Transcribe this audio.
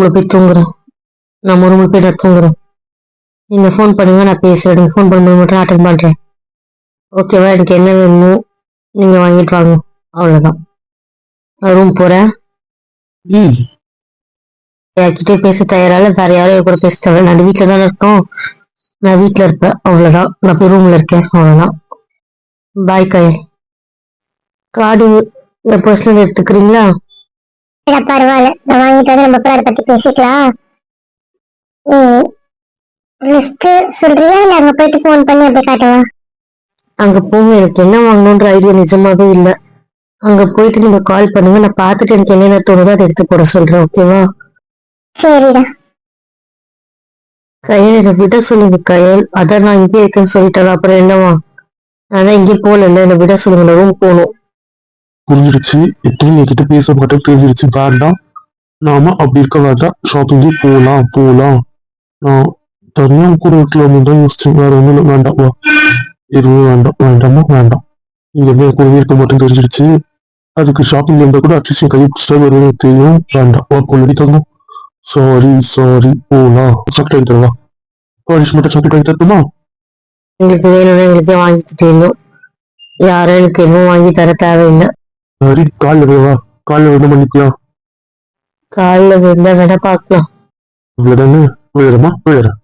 ரூம்ல போய் தூங்குறேன் நம்ம ரூம்ல போய் நான் தூங்குறேன். நீங்க ஃபோன் பண்ணுங்க நான் பேசுறேன். நீங்க ஃபோன் பண்ணும்போது மட்டும் அட்டன் பண்றேன். ஓகேவா எனக்கு என்ன வேணுமோ நீங்க வாங்கிட்டு வாங்க. அவ்வளவுதான். நான் ரூம் போறேன். ம். யார்கிட்டயே பேச தயாரால வேற யாரும் என் கூட பேச தேவை நான் வீட்டுல தானே இருக்கோம். நான் வீட்டுல இருப்பேன். அவ்வளவுதான். நான் போய் ரூம்ல இருக்கேன். அவ்வளவுதான். பாய் கயல் கார்டு என் பர்சனல் எடுத்துக்கிறீங்களா? பரவாயில்ல நான் வாங்கிட்டு வந்து நம்ம அப்புறம் அதை பத்தி பேசிக்கலாம். லிஸ்ட் சொல்றியா? இல்ல அங்க போயிட்டு ஃபோன் பண்ணி அப்படி காட்டவா? அங்க போங்க. எனக்கு என்ன வாங்கணுன்ற ஐடியா நிஜமாவே இல்ல. அங்க போயிட்டு நீங்க கால் பண்ணுங்க. நான் பார்த்துட்டு எனக்கு என்னென்ன தோணுதோ அதை எடுத்து போட சொல்றேன் ஓகேவா சரிடா. கயல் என்னை விட சொல்லுங்க கயல். அதான் நான் இங்கே இருக்கேன்னு சொல்லிட்டேன். அப்புறம் என்னவா? நான் இங்கே போகல என்னை விட சொல்லுங்க. ரூம் போகணும். புரிஞ்சிருச்சு. எத்தனை என்கிட்ட பேச மாட்டேன் தெரிஞ்சிருச்சு வேண்டாம் நாம அப்படி இருக்க வேண்டாம் ஷாப்பிங்கே போகலாம் போகலாம் நான் தனியாக கூட இருக்கலாம்னு தான் யோசிச்சேன். வேற ஒன்றும் இல்லை. வேண்டாம் வா. எதுவும் வேண்டாம். வேண்டாமா? வேண்டாம். நீங்க என் கூடவே இருக்க மாட்டேன்னு தெரிஞ்சிருச்சு. அதுக்கு ஷாப்பிங் இருந்தால் கூட அட்லீஸ்ட் என் கையை பிடிச்சா வருவேன் தெரியும். வேண்டாம். வா கொள்ளடி தங்கும் சாரி சாரி போலாம். சாக்லேட் வாங்கி தரவா பாரிஷ் மட்டும் சாக்லேட் வாங்கி தரட்டுமா எங்களுக்கு வேணும்னா எங்களுக்கே வாங்கிக்க தெரியும் யாரும் எனக்கு எதுவும் வாங்கி தர தேவையில்லை. சரி காலில் விழவா காலில் விட மன்னிக்கலாம் காலைல விழுந்தா வேணா பார்க்கலாம். விழதானே விழுறமா விழுறேன்